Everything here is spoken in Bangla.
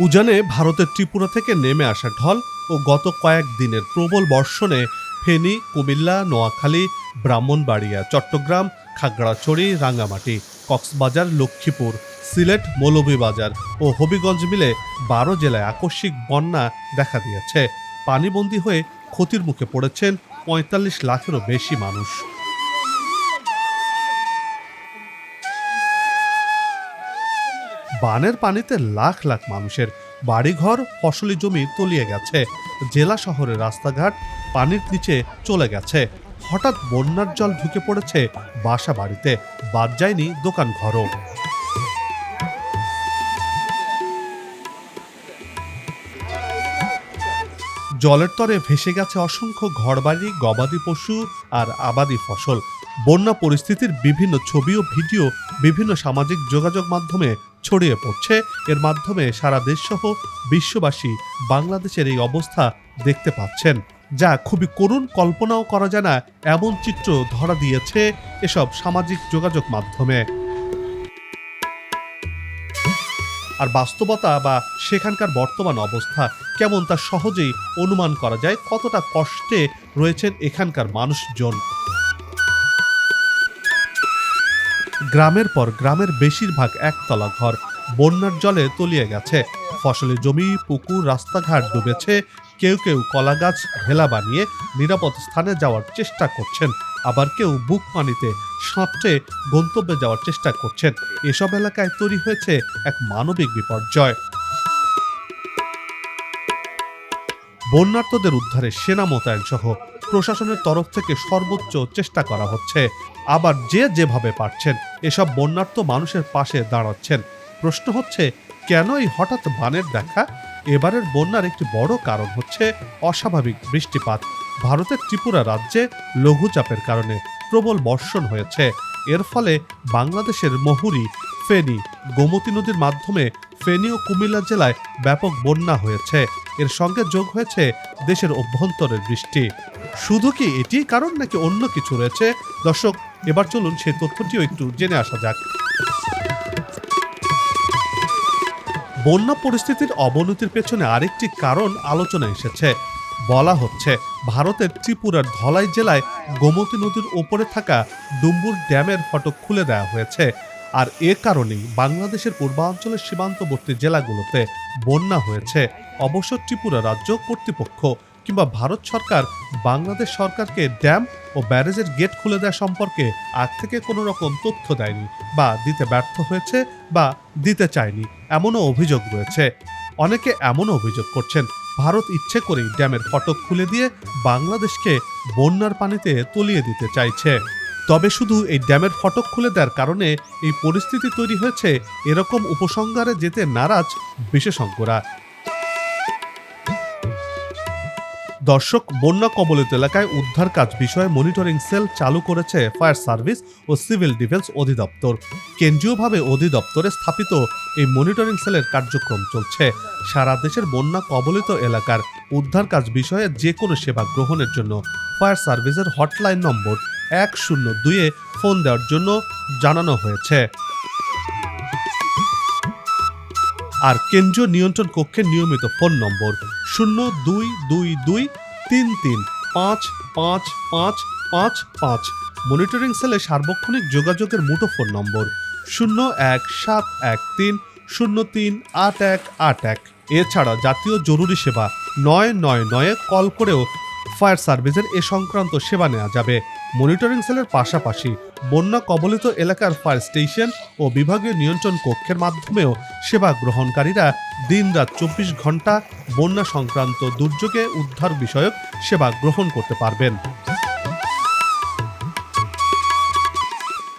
উজানে ভারতের ত্রিপুরা থেকে নেমে আসা ঢল ও গত কয়েক দিনের প্রবল বর্ষণে ফেনী, কুমিল্লা, নোয়াখালী, ব্রাহ্মণবাড়িয়া, চট্টগ্রাম, খাগড়াছড়ি, রাঙ্গামাটি, কক্সবাজার, লক্ষ্মীপুর, সিলেট, মৌলভীবাজার ও হবিগঞ্জ মিলে বারো জেলায় আকস্মিক বন্যা দেখা দিয়েছে। পানিবন্দী হয়ে ক্ষতির মুখে পড়েছেন পঁয়তাল্লিশ লাখেরও বেশি মানুষ। বানের পানিতে লাখ লাখ মানুষের বাড়িঘর, ফসলি জমি তলিয়ে গেছে। জেলা শহরের রাস্তাঘাট পানির নিচে চলে গেছে। হঠাৎ বন্যার জল ঢুকে পড়েছে বাসা বাড়িতে। বাদ যায়নি দোকান ঘরও। জলের তরে ভেসে গেছে অসংখ্য ঘরবাড়ি, গবাদি পশু আর আবাদি ফসল। বন্যা পরিস্থিতির বিভিন্ন ছবি ও ভিডিও বিভিন্ন সামাজিক যোগাযোগ মাধ্যমে ছড়িয়ে পড়ছে। এর মাধ্যমে সারা দেশসহ বিশ্ববাসী বাংলাদেশের এই অবস্থা দেখতে পাচ্ছেন। যা খুবই করুণ কল্পনাও করা যায় না, এমন চিত্র ধরা দিয়েছে এসব সামাজিক যোগাযোগ মাধ্যমে। আর বাস্তবতা বা সেখানকার বর্তমান অবস্থা কেমন তা সহজেই অনুমান করা যায়, কতটা কষ্টে রয়েছেন এখানকার মানুষজন। গ্রামের পর গ্রামের বেশিরভাগ একতলা ঘর বন্যার জলে তলিয়ে গেছে। ফসলের জমি, পুকুর, রাস্তাঘাট ডুবেছে। কেউ কেউ কলা গাছ ভেলা বানিয়ে নিরাপদ স্থানে যাওয়ার চেষ্টা করছেন। আবার কেউ বুক পানিতে সাঁতরে গন্তব্যে যাওয়ার চেষ্টা করছেন। এসব এলাকায় তৈরি হয়েছে এক মানবিক বিপর্যয়। বন্যার্তদের উদ্ধারে সেনা মোতায়েন সহ প্রশাসনের তরফ থেকে সর্বোচ্চ চেষ্টা করা হচ্ছে। আবার যে যেভাবে পারছেন, এসব বন্যার্থ মানুষের পাশে দাঁড়াচ্ছেন। প্রশ্ন হচ্ছে কেন এই হঠাৎ বানের দেখা? এবারের বন্যার একটি বড় কারণ হচ্ছে অস্বাভাবিক বৃষ্টিপাত। ভারতের ত্রিপুরা রাজ্যে লঘুচাপের কারণে প্রবল বর্ষণ হয়েছে। এর ফলে বাংলাদেশের মহুরী, ফেনী, গোমতী নদীর মাধ্যমে ফেনী ও কুমিল্লা জেলায় ব্যাপক বন্যা হয়েছে। এর সঙ্গে যোগ হয়েছে দেশের অভ্যন্তরের বৃষ্টি। শুধু কি এটি কারণ নাকি অন্য কিছু রয়েছে? দর্শক, এবার চলুন সেই তথ্যটিও একটু জেনে আসা যাক। বন্যা পরিস্থিতির অবনতির পেছনে আরেকটি কারণ আলোচনা এসেছে। বলা হচ্ছে, ভারতের ত্রিপুরার ধলাই জেলায় গোমতী নদীর ওপরে থাকা ডুম্বুর ড্যামের ফটক খুলে দেওয়া হয়েছে। আর এ কারণেই বাংলাদেশের পূর্বাঞ্চলের সীমান্তবর্তী জেলাগুলোতে বন্যা হয়েছে। অবশ্য ত্রিপুরা রাজ্য কর্তৃপক্ষ কিংবা ভারত সরকার বাংলাদেশ সরকারকে ড্যাম ও ব্যারেজের গেট খুলে দেওয়া সম্পর্কে আগ থেকে কোনো রকম তথ্য দেয়নি বা দিতে ব্যর্থ হয়েছে বা দিতে চায়নি এমনও অভিযোগ রয়েছে। অনেকে এমনও অভিযোগ করছেন, ভারত ইচ্ছে করেই ড্যামের ফটক খুলে দিয়ে বাংলাদেশকে বন্যার পানিতে তলিয়ে দিতে চাইছে। তবে শুধু এই ড্যামের ফটক খুলে দেওয়ার কারণে এই পরিস্থিতি তৈরি হয়েছে এরকম উপসংহারে যেতে নারাজ বিশেষজ্ঞরা। দর্শক, বন্যা কবলিত এলাকায় উদ্ধার কাজ বিষয়ে মনিটরিং সেল চালু করেছে ফায়ার সার্ভিস ও সিভিল ডিফেন্স অধিদপ্তর। কেন্দ্রীয়ভাবে অধিদপ্তরে স্থাপিত এই মনিটরিং সেলের কার্যক্রম চলছে। সারা দেশের বন্যা কবলিত এলাকার উদ্ধার কাজ বিষয়ে যে কোনো সেবা গ্রহণের জন্য ফায়ার সার্ভিসের হটলাইন নম্বর এক শূন্য দুইয়ে ফোন দেওয়ার জন্য জানানো হয়েছে। আর কেন্দ্রীয় নিয়ন্ত্রণ কক্ষের নিয়মিত ফোন নম্বর শূন্য দুই দুই দুই তিন তিন পাঁচ পাঁচ পাঁচ পাঁচ। পাঁচ মনিটরিং সেলে সার্বক্ষণিক যোগাযোগের মুঠো ফোন নম্বর শূন্য এক সাত এক তিন শূন্য তিন আট এক আট এক। এছাড়া জাতীয় জরুরি সেবা নয় নয় নয়ে কল করেও ফায়ার সার্ভিসের এ সংক্রান্ত সেবা নেওয়া যাবে। মনিটরিং সেলের পাশাপাশি বন্যা কবলিত এলাকার ফায়ার স্টেশন ও বিভাগীয় নিয়ন্ত্রণ কক্ষের মাধ্যমেও সেবা গ্রহণকারীরা দিনরাত চব্বিশ ঘণ্টা বন্যা সংক্রান্ত দুর্যোগে উদ্ধার বিষয়ক সেবা গ্রহণ করতে পারবেন।